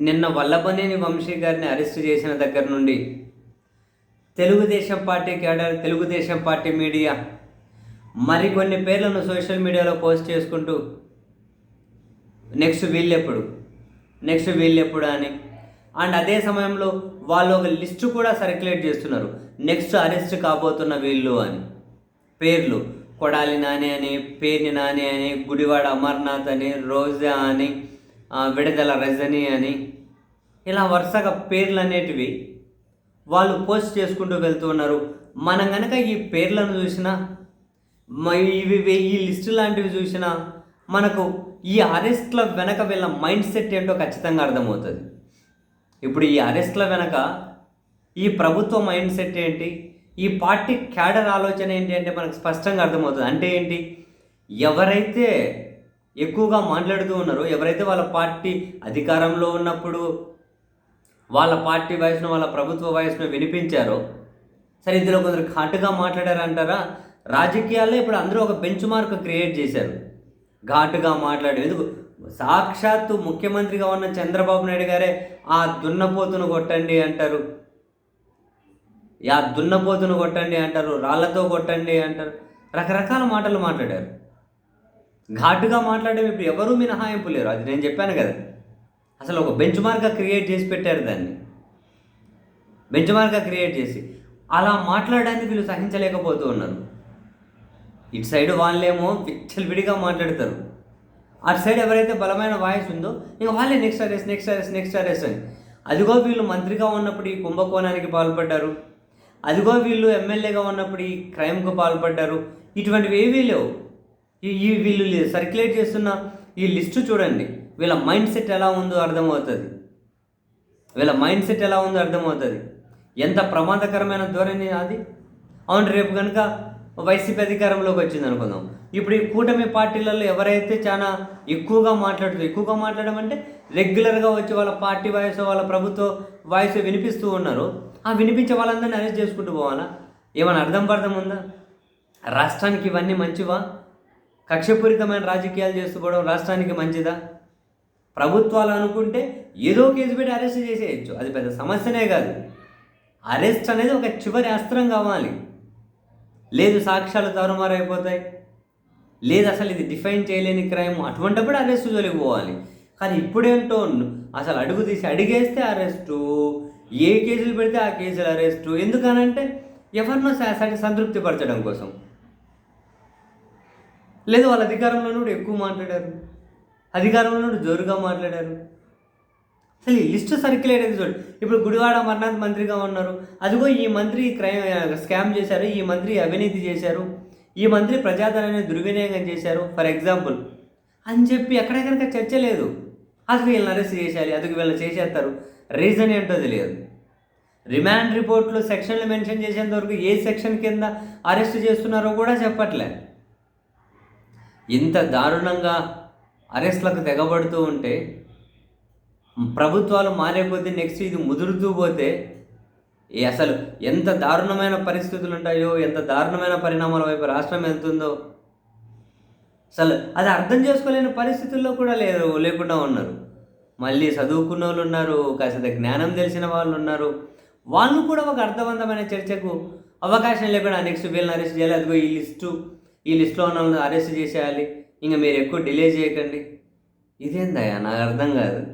నిన్న వల్లభనేని వంశీ గారిని అరెస్ట్ చేసిన దగ్గర నుండి Telugu Desam party cadre Telugu Desam party media మరికొన్ని పేర్లను సోషల్ మీడియాలో పోస్ట్ చేసుకుంటూ నెక్స్ట్ వీళ్ళెప్పుడు నెక్స్ట్ వీళ్ళెప్పుడు అని. అండ్ అదే సమయంలో వాళ్ళు ఒక లిస్టు కూడా సర్క్యులేట్ చేస్తున్నారు. నెక్స్ట్ అరెస్ట్ కాబోతున్న వీళ్ళు అని. పేర్లు. కొడాలి నాని అని పేర్ని నాని అని గుడివాడ అమర్నాథ్ అని రోజా అని విడదల రజని అని. ఇలా వరుసగా పేర్లు అనేటివి వాళ్ళు పోస్ట్ చేసుకుంటూ వెళ్తూ ఉన్నారు. మనం కనుక ఈ పేర్లను చూసినా మ- ఇవి ఇవి- ఈ లిస్టు లాంటివి చూసినా మనకు ఈ అరెస్ట్ల వెనక వీళ్ళ మైండ్ సెట్ ఏంటో ఖచ్చితంగా అర్థమవుతుంది. ఇప్పుడు ఈ అరెస్ట్ల వెనక ఈ ప్రభుత్వ మైండ్ సెట్ ఏంటి? ఈ పార్టీ క్యాడర్ ఆలోచన ఏంటి అంటే మనకు స్పష్టంగా అర్థమవుతుంది. అంటే ఏంటి? ఎవరైతే ఎక్కువగా మాట్లాడుతూ ఉన్నారో ఎవరైతే వాళ్ళ పార్టీ అధికారంలో ఉన్నప్పుడు వాళ్ళ పార్టీ వయసును వాళ్ళ ప్రభుత్వ వయసును వినిపించారో సరే ఇందులో కొందరు ఘాటుగా మాట్లాడారంటారా? రాజకీయాల్లో ఇప్పుడు అందరూ ఒక బెంచ్ మార్క్ క్రియేట్ చేశారు. ఘాటుగా మాట్లాడారు ఎందుకు? సాక్షాత్తు ముఖ్యమంత్రిగా ఉన్న చంద్రబాబు నాయుడు గారే ఆ దున్నపోతును కొట్టండి అంటారు. ఆ దున్నపోతును కొట్టండి అంటారు. రాళ్ళతో కొట్టండి అంటారు. రకరకాల మాటలు మాట్లాడారు. ఘాటుగా మాట్లాడే ఇప్పుడు ఎవరూ మినహాయింపు లేరు. అది నేను చెప్పాను కదా. అసలు ఒక బెంచ్ మార్క్గా క్రియేట్ చేసి పెట్టారు దాన్ని. బెంచ్ మార్క్గా క్రియేట్ చేసి. అలా మాట్లాడడానికి వీళ్ళు సహించలేకపోతూ ఉన్నారు. ఇటు సైడ్ వాళ్ళేమో విచ్చలవిడిగా మాట్లాడతారు. అటు సైడ్ ఎవరైతే బలమైన వాయిస్ ఉందో ఇంకా వాళ్ళే next arrest next arrest next arrest అని. అదిగో వీళ్ళు మంత్రిగా ఉన్నప్పుడు ఈ కుంభకోణానికి పాల్పడ్డారు. అదిగో వీళ్ళు ఎమ్మెల్యేగా ఉన్నప్పుడు ఈ క్రైమ్కు పాల్పడ్డారు. ఇటువంటివి ఏవీ లేవు. ఈ ఈ వీళ్ళు సర్క్యులేట్ చేస్తున్న ఈ లిస్టు చూడండి. వీళ్ళ మైండ్ సెట్ ఎలా ఉందో అర్థమవుతుంది. వీళ్ళ మైండ్ సెట్ ఎలా ఉందో అర్థమవుతుంది. ఎంత ప్రమాదకరమైన ధోరణి అది? అవును రేపు కనుక వైసీపీ అధికారంలోకి వచ్చింది అనుకుందాం. ఇప్పుడు ఈ కూటమి పార్టీలలో ఎవరైతే చాలా ఎక్కువగా మాట్లాడుతూ ఎక్కువగా మాట్లాడడం అంటే రెగ్యులర్గా వచ్చి వాళ్ళ పార్టీ వాయిస్ వాళ్ళ ప్రభుత్వ వాయిస్ వినిపిస్తూ ఉన్నారు. ఆ వినిపించే వాళ్ళందరినీ అరెస్ట్ చేసుకుంటూ పోవాలా? ఏమైనా అర్థం పర్థం ఉందా? రాష్ట్రానికి ఇవన్నీ మంచివా? కక్షపూరితమైన రాజకీయాలు చేసుకోవడం రాష్ట్రానికి మంచిదా? ప్రభుత్వాలు అనుకుంటే ఏదో కేసు పెట్టి అరెస్ట్ చేసేయచ్చు. అది పెద్ద సమస్యనే కాదు. అరెస్ట్ అనేది ఒక చివరి అస్త్రం కావాలి. లేదు సాక్ష్యాలు తారుమారైపోతాయి. లేదు అసలు ఇది డిఫైన్ చేయలేని క్రైమ్. అటువంటిప్పుడు అరెస్ట్ జోలికి కానీ ఇప్పుడేంటో అసలు అడుగు తీసి అడిగేస్తే అరెస్టు. ఏ కేసులు పెడితే ఆ కేసులు అరెస్టు. ఎందుకనంటే ఎవరినో సంతృప్తి పరచడం కోసం. లేదు వాళ్ళ అధికారంలో కూడా ఎక్కువ మాట్లాడారు. అధికారంలో కూడా జోరుగా మాట్లాడారు. అసలు ఈ లిస్టు సర్క్యులేట్ అయితే చూడు. ఇప్పుడు గుడివాడ అమర్నాథ్ మంత్రిగా ఉన్నారు. అదిగో ఈ మంత్రి క్రైమ్ స్కామ్ చేశారు ఈ మంత్రి అవినీతి చేశారు ఈ మంత్రి ప్రజాధనాన్ని దుర్వినియోగం చేశారు ఫర్ ఎగ్జాంపుల్. అని చెప్పి ఎక్కడెక్కడిక చర్చ లేదు. అసలు వీళ్ళని అరెస్ట్ చేసేయాలి అదుకు వీళ్ళని చేసేస్తారు. రీజన్ ఏంటో తెలియదు. రిమాండ్ రిపోర్ట్లో సెక్షన్లు మెన్షన్ చేసేంత వరకు ఏ సెక్షన్ కింద అరెస్ట్ చేస్తున్నారో కూడా చెప్పట్లే. ఇంత దారుణంగా అరెస్ట్లకు తెగబడుతూ ఉంటే ప్రభుత్వాలు మారే కొద్దీ నెక్స్ట్ ఇది ముదురుతూ పోతే అసలు ఎంత దారుణమైన పరిస్థితులు ఉంటాయో ఎంత దారుణమైన పరిణామాల వైపు రాష్ట్రం వెళ్తుందో అసలు అది అర్థం చేసుకోలేని పరిస్థితుల్లో కూడా లేదు లేకుండా ఉన్నారు. మళ్ళీ చదువుకున్న వాళ్ళు ఉన్నారు కాస్త జ్ఞానం తెలిసిన వాళ్ళు ఉన్నారు. వాళ్ళు కూడా ఒక అర్థవంతమైన చర్చకు అవకాశం లేకుండా నెక్స్ట్ వీళ్ళని అరెస్ట్ చేయాలి అదిగో ఈ లిస్టు. ఈ లిస్టులో ఉన్న వాళ్ళని అరెస్ట్ చేసేయాలి. ఇంకా మీరు ఎక్కువ డిలే చేయకండి. ఇదేందయ్యా? నాకు అర్థం కాదు.